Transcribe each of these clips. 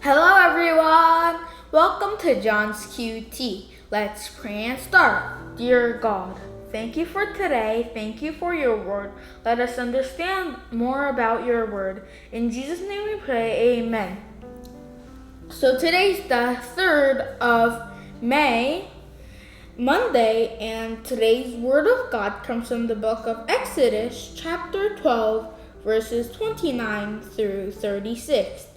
Hello, everyone. Welcome to John's QT. Let's pray and start. Dear God, thank you for today. Thank you for your word. Let us understand more about your word. In Jesus' name we pray. Amen. So today's the 3rd of May, Monday, and today's word of God comes from the book of Exodus, chapter 12, verses 29 through 36.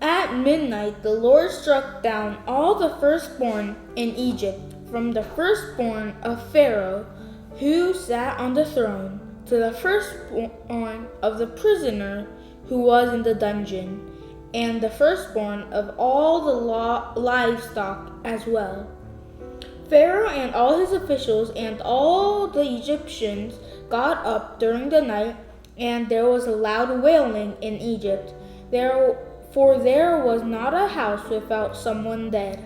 At midnight, the Lord struck down all the firstborn in Egypt, from the firstborn of Pharaoh, who sat on the throne, to the firstborn of the prisoner who was in the dungeon, and the firstborn of all the livestock as well. Pharaoh and all his officials and all the Egyptians got up during the night, and there was a loud wailing in Egypt. There for there was not a house without someone dead.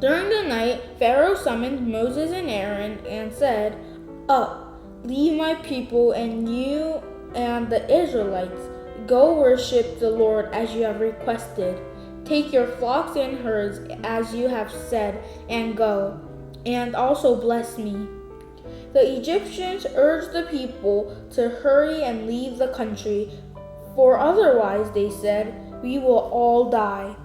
During the night, Pharaoh summoned Moses and Aaron and said, Up, leave my people, and you and the Israelites go worship the Lord as you have requested. Take your flocks and herds as you have said, and go, and also bless me. The Egyptians urged the people to hurry and leave the country, for otherwise, they said, we will all die.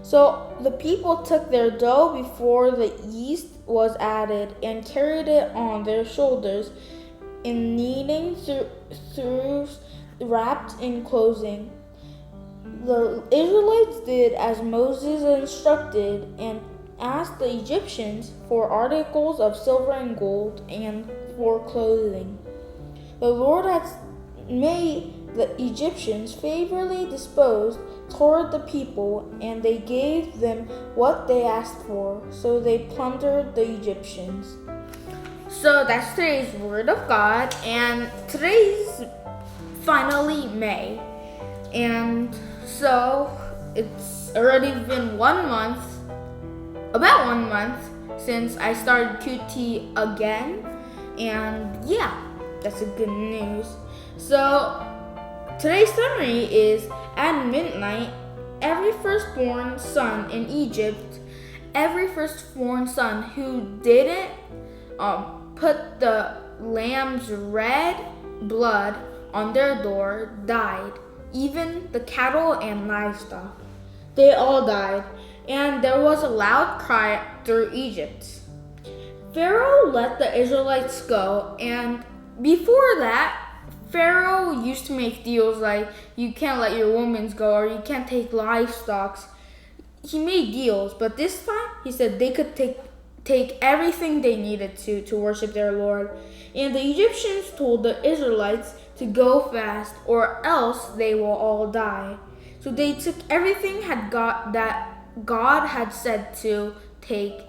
So the people took their dough before the yeast was added and carried it on their shoulders in kneading through, wrapped in clothing. The Israelites did as Moses instructed and asked the Egyptians for articles of silver and gold and for clothing. The Lord had made the Egyptians favorably disposed toward the people, and they gave them what they asked for. So they plundered the Egyptians. So that's today's word of God, and today's finally May. And so it's already been one month, about one month, since I started QT again. And yeah, that's a good news. So Today's summary is at midnight, every firstborn son in Egypt, every firstborn son who didn't um, put the lamb's red blood on their door died, even the cattle and livestock. They all died, and there was a loud cry through Egypt. Pharaoh let the Israelites go, and before that, Pharaoh used to make deals like you can't let your women go or you can't take livestock. He made deals, but this time he said they could take take everything they needed to to worship their Lord. And the Egyptians told the Israelites to go fast or else they will all die. So they took everything had got that God had said to take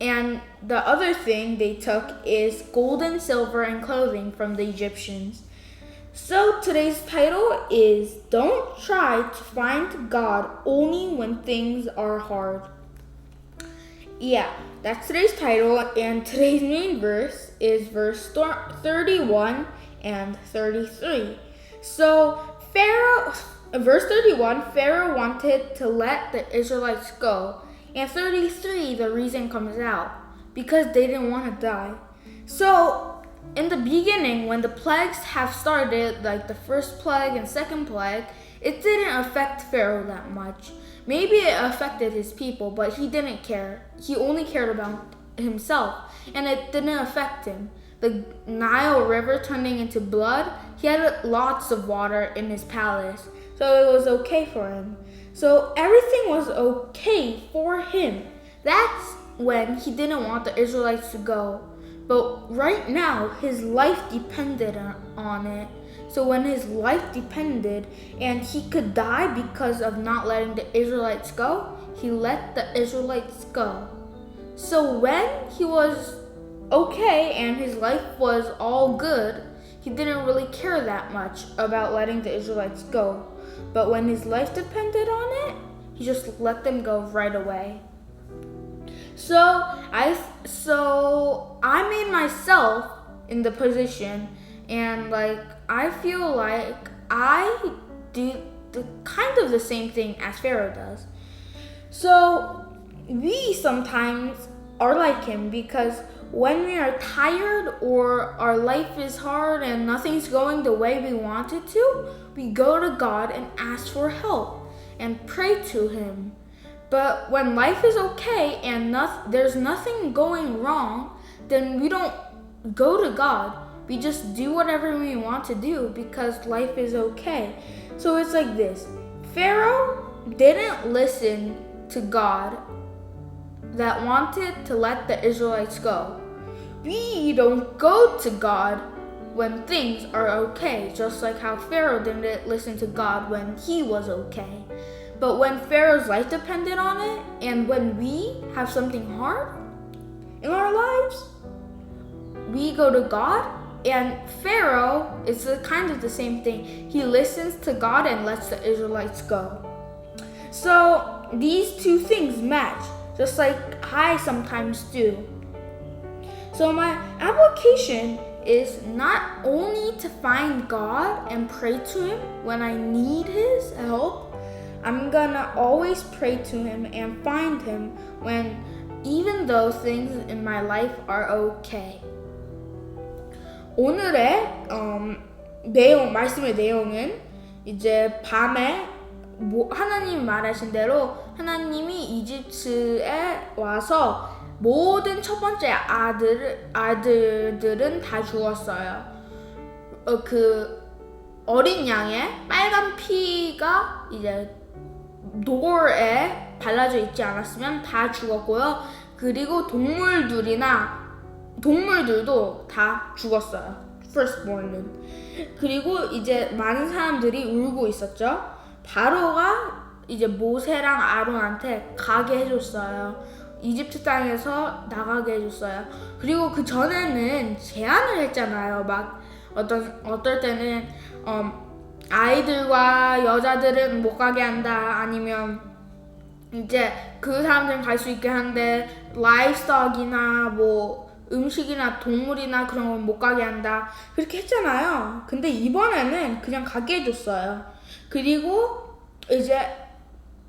and the other thing they took is gold and silver and clothing from the Egyptians. So today's title is Don't Try to Find God Only When Things Are Hard. Yeah, that's today's title, and today's main verse is verse 31 and 33. So, Pharaoh, verse 31, Pharaoh wanted to let the Israelites go, and 33, the reason comes out because they didn't want to die. So, in the beginning, when the plagues have started, like the first plague and second plague, it didn't affect Pharaoh that much. Maybe it affected his people, but he didn't care. He only cared about himself, and it didn't affect him. The Nile River turning into blood, he had lots of water in his palace, so it was okay for him. So everything was okay for him. That's when he didn't want the Israelites to go. But right now, his life depended on it. So when his life depended and he could die because of not letting the Israelites go, he let the Israelites go. So when he was okay and his life was all good, he didn't really care that much about letting the Israelites go. But when his life depended on it, he just let them go right away. So I so I made myself in the position and like I feel like I do the kind of the same thing as Pharaoh does. So we sometimes are like him because when we are tired or our life is hard and nothing's going the way we want it to, we go to God and ask for help and pray to Him. But when life is okay and noth- there's nothing going wrong, then we don't go to God. We just do whatever we want to do because life is okay. So it's like this Pharaoh didn't listen to God that wanted to let the Israelites go. We don't go to God when things are okay, just like how Pharaoh didn't listen to God when he was okay. But when Pharaoh's life depended on it, and when we have something hard in our lives, we go to God, and Pharaoh is the kind of the same thing. He listens to God and lets the Israelites go. So these two things match, just like I sometimes do. So my application is not only to find God and pray to Him when I need His help, I'm gonna always pray to Him and find Him when even though things in my life are okay. 오늘의 음, 내용 말씀의 내용은 이제 밤에 뭐- 하나님 말하신 대로 하나님이 이집트에 와서 모든 첫 번째 아들 아들들은 다 죽었어요. 어, 그 어린 양의 빨간 피가 이제 돌에 발라져 있지 않았으면 다 죽었고요. 그리고 동물들이나 동물들도 다 죽었어요. firstborn은. 그리고 이제 많은 사람들이 울고 있었죠. 바로가 이제 모세랑 아론한테 가게 해줬어요. 이집트 땅에서 나가게 해줬어요. 그리고 그 전에는 제안을 했잖아요. 막 어떤 어떨 때는 음, 아이들과 여자들은 못 가게 한다. 아니면 이제 그 사람들은 갈 수 있게 하는데 라이스톡이나 뭐 음식이나 동물이나 그런 건 못 가게 한다 그렇게 했잖아요. 근데 이번에는 그냥 가게 해줬어요. 그리고 이제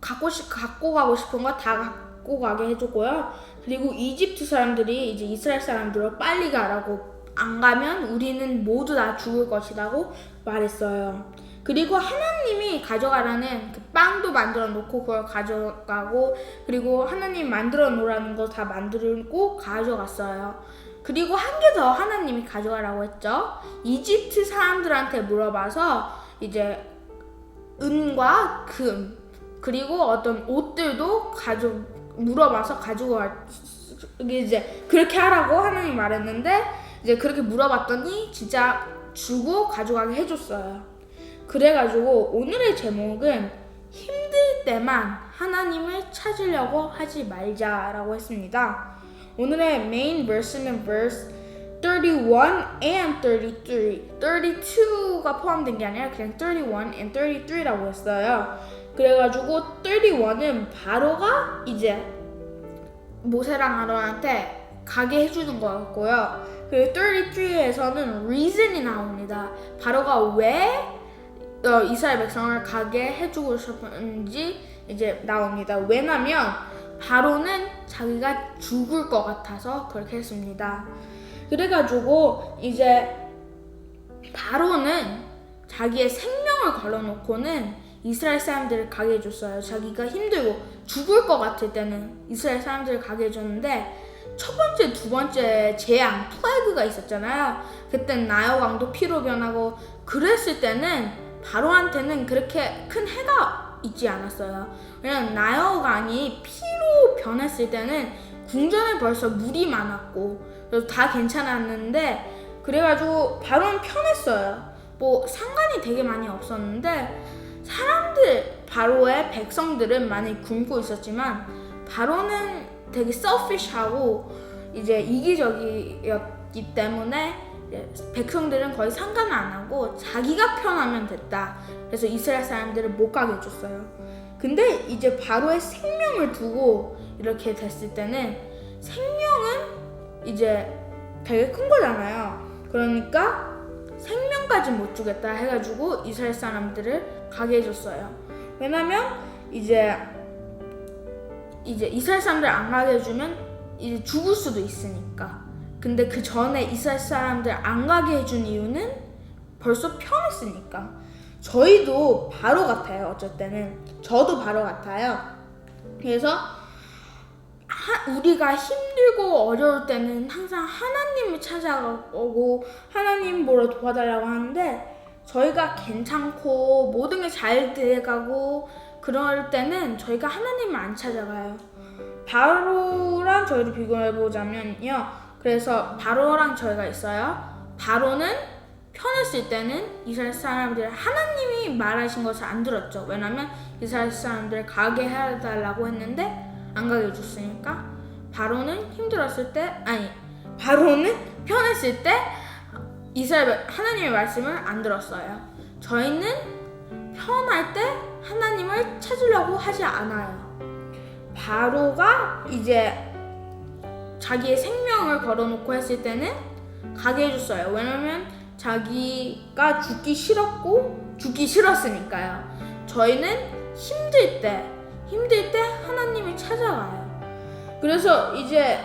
갖고 싶 갖고 가고 싶은 거 다 갖고 가게 해줬고요. 그리고 이집트 사람들이 이제 이스라엘 사람들을 빨리 가라고 안 가면 우리는 모두 다 죽을 것이라고 말했어요. 그리고 하나님이 가져가라는 그 빵도 만들어 놓고 그걸 가져가고 그리고 하나님 만들어 놓으라는 거 다 만들고 가져갔어요. 그리고 한 개 더 하나님이 가져가라고 했죠. 이집트 사람들한테 물어봐서 이제 은과 금 그리고 어떤 옷들도 가져 물어봐서 가지고 갈 이게 이제 그렇게 하라고 하나님 말했는데 이제 그렇게 물어봤더니 진짜 주고 가져가게 해줬어요. 그래가지고 오늘의 제목은 힘들 때만 하나님을 찾으려고 하지 말자라고 했습니다. 오늘의 메인 verse는 verse 31 and 33. 32가 포함된 게 아니라 그냥 31 and 33라고 했어요. 그래가지고 31은 바로가 이제 모세랑 아론한테 가게 해주는 거였고요. 그리고 33에서는 reason이 나옵니다. 바로가 왜 어, 이스라엘 백성을 가게 해주고 싶은지 이제 나옵니다. 왜냐면 바로는 자기가 죽을 것 같아서 그렇게 했습니다. 그래가지고 이제 바로는 자기의 생명을 걸어놓고는 이스라엘 사람들을 가게 해줬어요. 자기가 힘들고 죽을 것 같을 때는 이스라엘 사람들을 가게 해줬는데 첫 번째, 두 번째 재앙, 플래그가 있었잖아요. 그땐 나요 왕도 피로 변하고 그랬을 때는 바로한테는 그렇게 큰 해가 있지 않았어요. 왜냐면 나요강이 피로 변했을 때는 궁전에 벌써 물이 많았고 그래서 다 괜찮았는데 그래가지고 바로는 편했어요. 뭐 상관이 되게 많이 없었는데 사람들 바로의 백성들은 많이 굶고 있었지만 바로는 되게 selfish하고 이제 이기적이었기 때문에 백성들은 거의 상관을 안 하고 자기가 편하면 됐다. 그래서 이스라엘 사람들을 못 가게 해줬어요. 근데 이제 바로의 생명을 두고 이렇게 됐을 때는 생명은 이제 되게 큰 거잖아요. 그러니까 생명 명까지 못 주겠다 해가지고 이스라엘 사람들을 가게 해줬어요. 왜냐면 이제 이제 이스라엘 사람들 안 가게 해주면 이제 죽을 수도 있으니까. 근데 그 전에 이스라엘 사람들 안 가게 해준 이유는 벌써 편했으니까. 저희도 바로 같아요. 때는 저도 바로 같아요. 그래서 하, 우리가 힘들고 어려울 때는 항상 하나님을 찾아가고 하나님 보러 도와달라고 하는데 저희가 괜찮고 모든 게 잘 돼가고 그럴 때는 저희가 하나님을 안 찾아가요. 바로랑 저희를 비교해 보자면요. 그래서 바로랑 저희가 있어요. 바로는 편했을 때는 이스라엘 사람들 하나님이 말하신 것을 안 들었죠. 왜냐면 이스라엘 사람들 가게 해달라고 했는데 안 가게 해줬으니까 바로는 힘들었을 때 아니 바로는 편했을 때 이스라엘 하나님의 말씀을 안 들었어요. 저희는 편할 때 하나님을 찾으려고 하지 않아요. 바로가 이제 자기의 생명을 걸어놓고 했을 때는 가게 해줬어요. 왜냐면 자기가 죽기 싫었고 죽기 싫었으니까요. 저희는 힘들 때 힘들 때 하나님을 찾아가요. 그래서 이제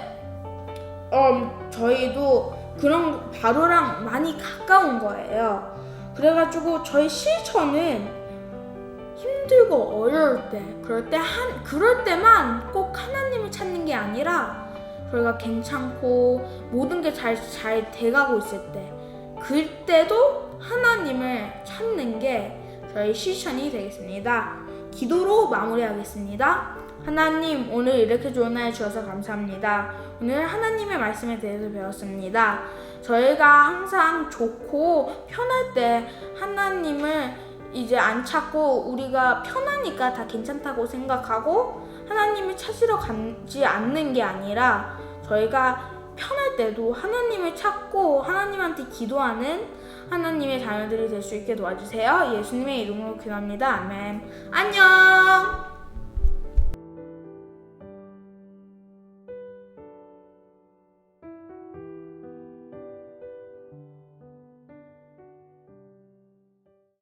음, 저희도 그런 바로랑 많이 가까운 거예요. 그래가지고 저희 실천은 힘들고 어려울 때 그럴 때 한 그럴 때만 꼭 하나님을 찾는 게 아니라 저희가 괜찮고 모든 게 잘 잘 돼가고 있을 때 그때도 하나님을 찾는 게 저희 실천이 되겠습니다. 기도로 마무리하겠습니다. 하나님 오늘 이렇게 좋은 날 주셔서 감사합니다. 오늘 하나님의 말씀에 대해서 배웠습니다. 저희가 항상 좋고 편할 때 하나님을 이제 안 찾고 우리가 편하니까 다 괜찮다고 생각하고 하나님을 찾으러 가지 않는 게 아니라 저희가 편할 때도 하나님을 찾고 하나님한테 기도하는 하나님의 자녀들이 될 수 있게 도와주세요. 예수님의 이름으로 기도합니다. 아멘. 안녕!